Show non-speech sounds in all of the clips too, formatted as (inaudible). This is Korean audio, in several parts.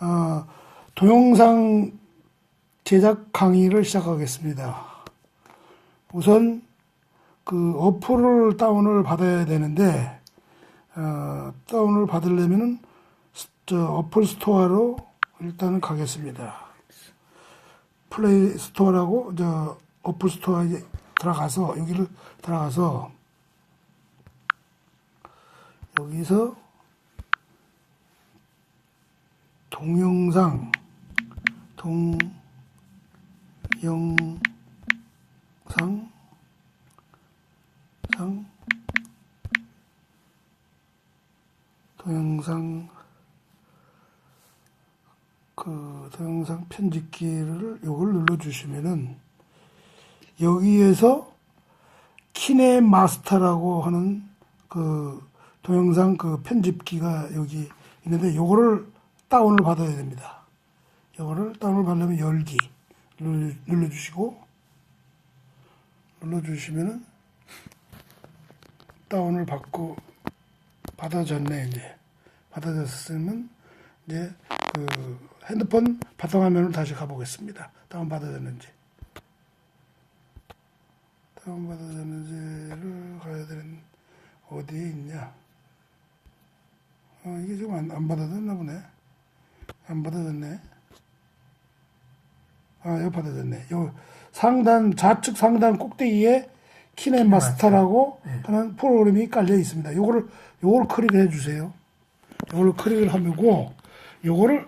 어, 동영상 제작 강의를 시작하겠습니다. 우선 그 어플을 다운을 받아야 되는데 어, 다운을 받으려면은 어플 스토어로 일단은 가겠습니다. 플레이 스토어라고 저 어플 스토어에 들어가서 여기를 들어가서 여기서 동영상. 동영상 상 동영상. 그 동영상 편집기를 요걸 눌러 주시면은 여기에서 키네 마스터라고 하는 그 동영상 그 편집기가 여기 있는데 요거를 다운을 받아야 됩니다. 요거를 다운을 받으려면 열기 눌러, 눌러주시고 눌러주시면은 다운을 받고 받아졌네 이제 받아졌으면 이제 그 핸드폰 바탕화면으로 다시 가보겠습니다. 다운 받아졌는지 다운 받아졌는지를 가야 되는 어디에 있냐? 어, 이게 지금 안, 안 받아졌나 보네. 안 받아졌네. 아, 여기 받아졌네. 요 상단 좌측 상단 꼭대기에 키네마스터라고 하는 프로그램이 깔려 있습니다. 요거를 요걸 클릭을 해 주세요. 요걸 클릭을 하고 요거를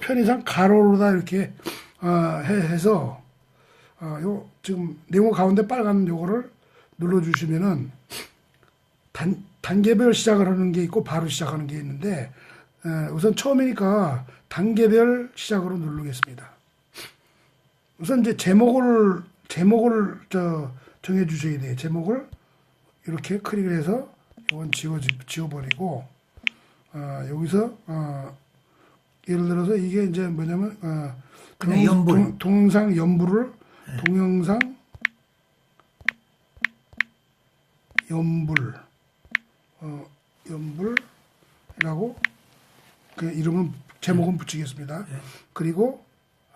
편의상 가로로다 이렇게 어, 해, 해서 어, 요 지금 네모 가운데 빨간 요거를 눌러 주시면은 단, 단계별 시작을 하는 게 있고 바로 시작하는 게 있는데 에, 우선 처음이니까 단계별 시작으로 누르겠습니다. 우선 이제 제목을 제목을 저 정해 주셔야 돼요. 제목을 이렇게 클릭을 해서 이건 지워 지워버리고 어, 여기서 어, 예를 들어서 이게 이제 뭐냐면 어, 그냥 동- 연불. 동, 동영상 연불을 동영상 연불 어, 연불이라고 그 이름은 제목은 붙이겠습니다. 그리고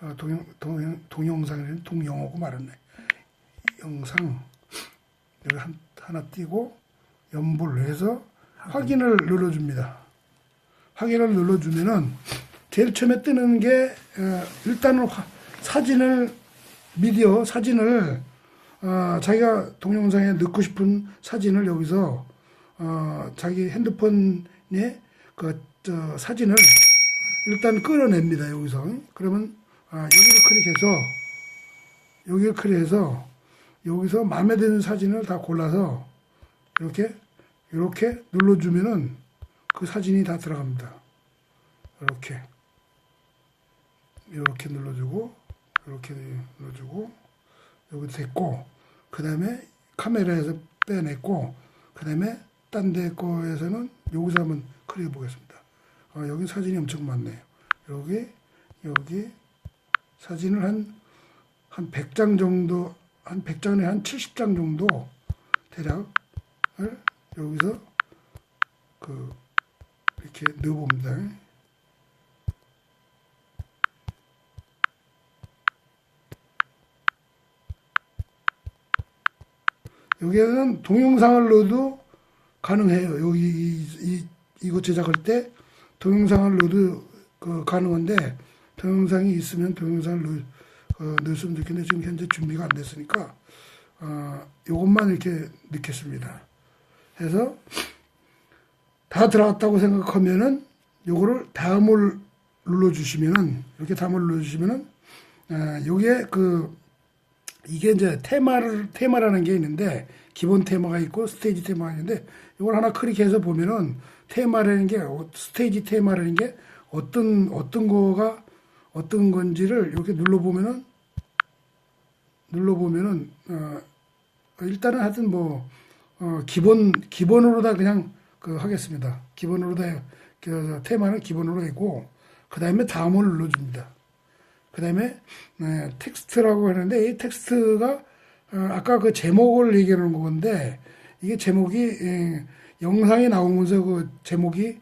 어, 동영 동영 동영상에는 동영어고 말았네. 영상 여기 한, 하나 띄고 연불 해서 확인을 눌러줍니다. 확인을 눌러주면은 제일 처음에 뜨는 게 어, 일단은 화- 사진을 미디어 사진을 어, 자기가 동영상에 넣고 싶은 사진을 여기서 어, 자기 핸드폰에 그 저, 사진을 일단 끌어냅니다 여기서 그러면 아, 여기를 클릭해서 여기를 클릭해서 여기서 마음에 드는 사진을 다 골라서 이렇게 이렇게 눌러주면은 그 사진이 다 들어갑니다. 이렇게 이렇게 눌러주고 이렇게 눌러주고 여기 됐고 그 다음에 카메라에서 빼냈고 그 다음에 딴 데 거에서는 여기서 한번 클릭해 보겠습니다. 아, 여기 사진이 엄청 많네요. 여기 여기 사진을 한, 한 100장 정도, 한 100장에 한 70장 정도 대략을 여기서 그, 이렇게 넣어봅니다. 여기에는 동영상을 넣어도 가능해요. 여기 이, 이, 이거 제작할 때 동영상을 넣어도 그 가능한데 동영상이 있으면 동영상을 넣, 어, 넣었으면 좋겠는데 지금 현재 준비가 안 됐으니까 어, 요것만 이렇게 넣겠습니다. 해서 다 들어갔다고 생각하면은 요거를 다음을 눌러주시면은 이렇게 다음을 눌러주시면은 아, 요게 그 이게 이제 테마를 테마라는 게 있는데 기본 테마가 있고 스테이지 테마가 있는데 이걸 하나 클릭해서 보면은 테마라는 게 어- 스테이지 테마라는 게 어떤 어떤 거가 어떤 건지를 이렇게 눌러 보면은 눌러 보면은 어, 일단은 하여튼 뭐 어, 기본 기본으로 다 그냥 그 하겠습니다. 기본으로 다 그 테마는 기본으로 있고 그 다음에 다음을 눌러줍니다. 그 다음에 네, 텍스트라고 하는데 이 텍스트가 어, 아까 그 제목을 얘기하는 건데 이게 제목이 예, 영상에 나오면서 그 제목이.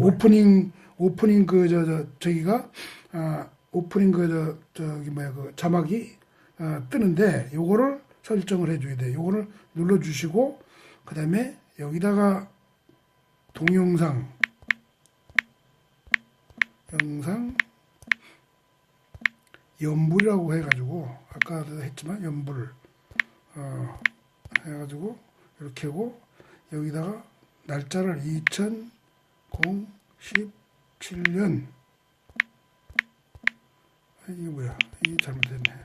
오프닝 오프닝 그 저 저 저 기가 아 오프닝 그 저 저기 뭐야 그 자막이 아, 뜨는데 요거를 설정을 해줘야 돼. 요거를 눌러주시고 그 다음에 여기다가 동영상 영상 연불이라고 해가지고 아까도 했지만 연불 어, 해가지고 이렇게 하고 여기다가 날짜를 2017년. 아, 이게 뭐야? 이게 잘못됐네.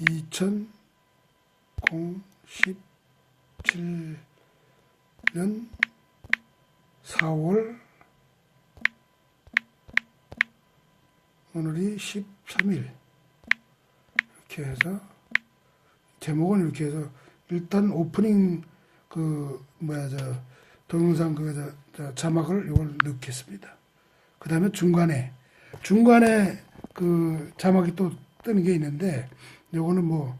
2017년 4월 오늘이 13일 이렇게 해서 제목은 이렇게 해서 일단 오프닝 그 뭐야 저 동영상 그 저, 저 자막을 이걸 넣겠습니다. 그 다음에 중간에 중간에 그 자막이 또 뜨는 게 있는데 요거는 뭐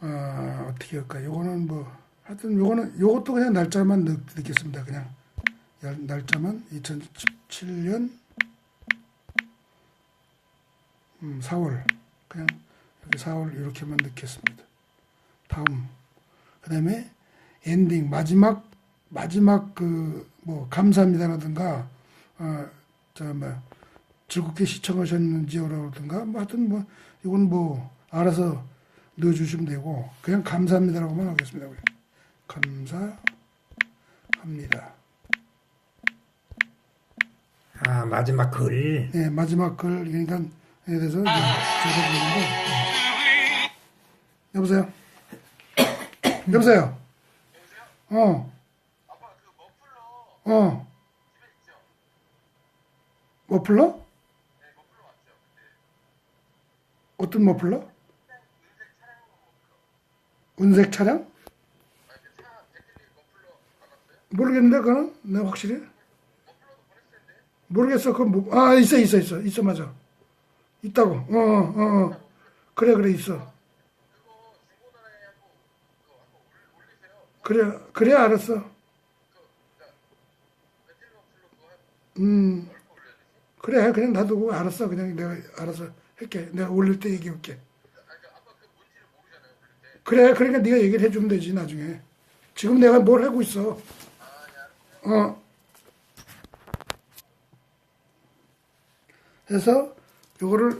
아, 어떻게 할까? 요거는 뭐 하여튼 요거는 요것도 그냥 날짜만 넣, 넣겠습니다. 그냥 열- 날짜만 2017년 음, 4월 그냥 이렇게 4월 이렇게만 넣겠습니다. 다음 그 다음에 엔딩 마지막 마지막 그 뭐 감사합니다라든가 어저뭐 즐겁게 시청하셨는지요라든가 뭐 하여튼 뭐 이건 뭐 알아서 넣어주시면 되고 그냥 감사합니다라고만 하겠습니다. 감사합니다. 아 마지막 글 네, 마지막 글 그러니까 이제 제가 드리는데 여보세요. (coughs) 여보세요. 어. 어. 머플러? 어떤 머플러? 은색 차량? 모르겠는데 그거는 내가 확실히 모르겠어 그건 뭐, 아 있어 있어 있어 있어 맞아 있다고. 어어 어, 어. 그래 그래 있어. 그래 그래 알았어. 음. 그래 그냥 놔두고 알았어. 그냥 내가 알아서 할게. 내가 올릴 때 얘기할게. 그래 그러니까 네가 얘기를 해주면 되지 나중에. 지금 내가 뭘 하고 있어? 어. 해서 요거를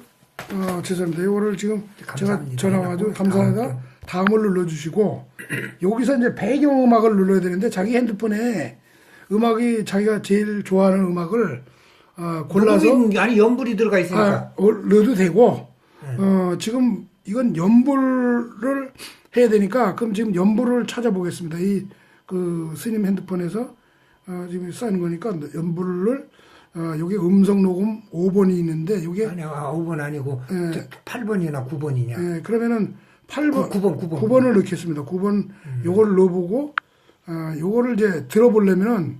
어 죄송합니다. 요거를 지금 제가 감사합니다. 전화 와가지고 감사합니다. 다음 다음을 눌러주시고 여기서 이제 배경 음악을 눌러야 되는데 자기 핸드폰에 음악이 자기가 제일 좋아하는 음악을 어, 골라서 녹음이- 아니 연불이 들어가 있으니까. 아, 어, 넣어도 되고 어, 지금 이건 연불을 해야 되니까 그럼 지금 연불을 찾아보겠습니다. 이 그 스님 핸드폰에서 어, 지금 쌓는 거니까 연불을 어, 여기 음성 녹음 5번이 있는데 이게 아니 아, 5번 아니고 예. 8번이나 9번이냐 예, 그러면은 8번, 구- 구번, 구번. 을 넣겠습니다. 9번 요걸 넣어보고 아, 요거를 이제 들어보려면은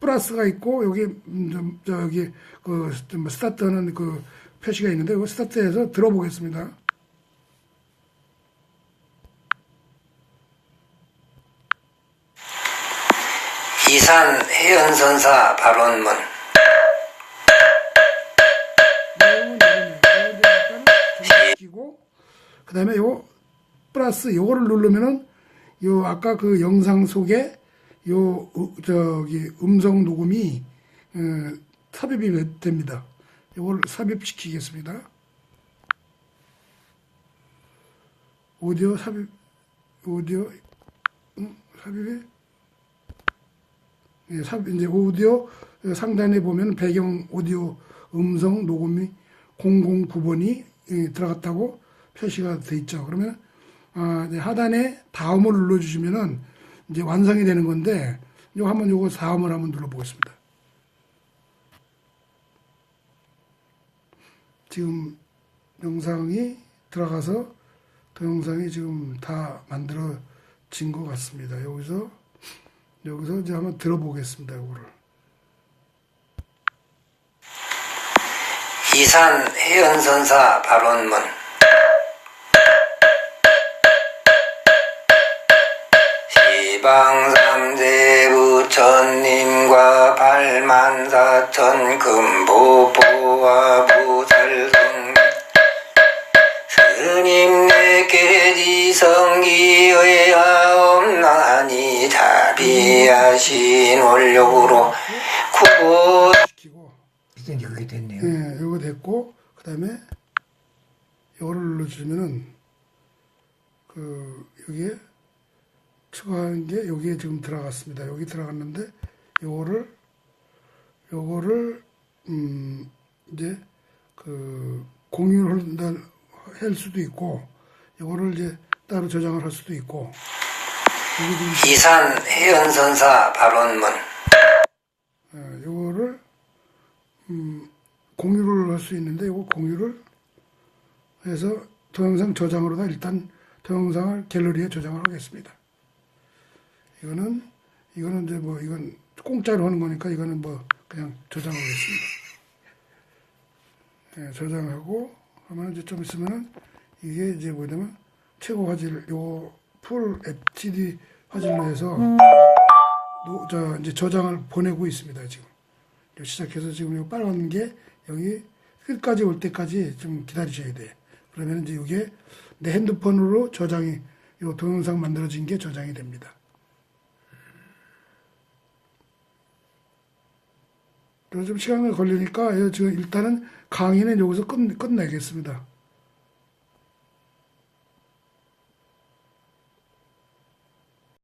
플러스가 있고 여기 음, 저, 저기 그뭐 스타트하는 그 표시가 있는데 그 스타트해서 들어보겠습니다. 이산 해연선사 발언문 일단은 정지키고 그다음에 요 플러스 요거를 누르면은 요 아까 그 영상 속에 요 으- 저기 음성 녹음이 어, 삽입이 됩니다. 요걸 삽입시키겠습니다. 오디오 삽입 오디오 응? 삽입이 예, 삽 이제 오디오 상단에 보면 배경 오디오 음성 녹음이 009번이 예, 들어갔다고 표시가 돼 있죠. 그러면 아, 하단에 다음을 눌러주시면은 이제 완성이 되는 건데 요 한번 요거 다음을 한번 눌러보겠습니다. 지금 영상이 들어가서 동영상이 지금 다 만들어진 것 같습니다. 여기서 여기서 이제 한번 들어보겠습니다. 요거를. 이산 해연선사 발언문 시방삼재 부처 부처님과 발만사천 금보보와 부살성 스님 내게 지성기의 하옵나니 자비하신 원력으로 구보 시키고 이제 그게 됐네요. 예, 요거 됐고 그다음에 요거를 눌러주면은 그 여기에 추가한 게 여기에 지금 들어갔습니다. 여기 들어갔는데 요거를 요거를 음 이제 그 공유를 한다 할 수도 있고 요거를 이제 따로 저장을 할 수도 있고 이산 해연선사 발언문 어, 요거를 음, 공유를 할 수 있는데 요거 공유를 해서 동영상 저장으로다 일단 동영상을 갤러리에 저장을 하겠습니다. 이거는 이거는 이제 뭐 이건 공짜로 하는 거니까 이거는 뭐 그냥 저장하겠습니다. 예, 저장하고 하면 이제 좀 있으면은 이게 이제 뭐냐면 최고 화질 요 풀 HD 화질로 해서 노, 저 이제 저장을 보내고 있습니다 지금 요 시작해서 지금 요 빨간 게 여기 끝까지 올 때까지 좀 기다리셔야 돼. 그러면 이제 이게 내 핸드폰으로 저장이 요 동영상 만들어진 게 저장이 됩니다. 좀 시간이 걸리니까 예, 지금 일단은 강의는 여기서 끝, 끝내겠습니다.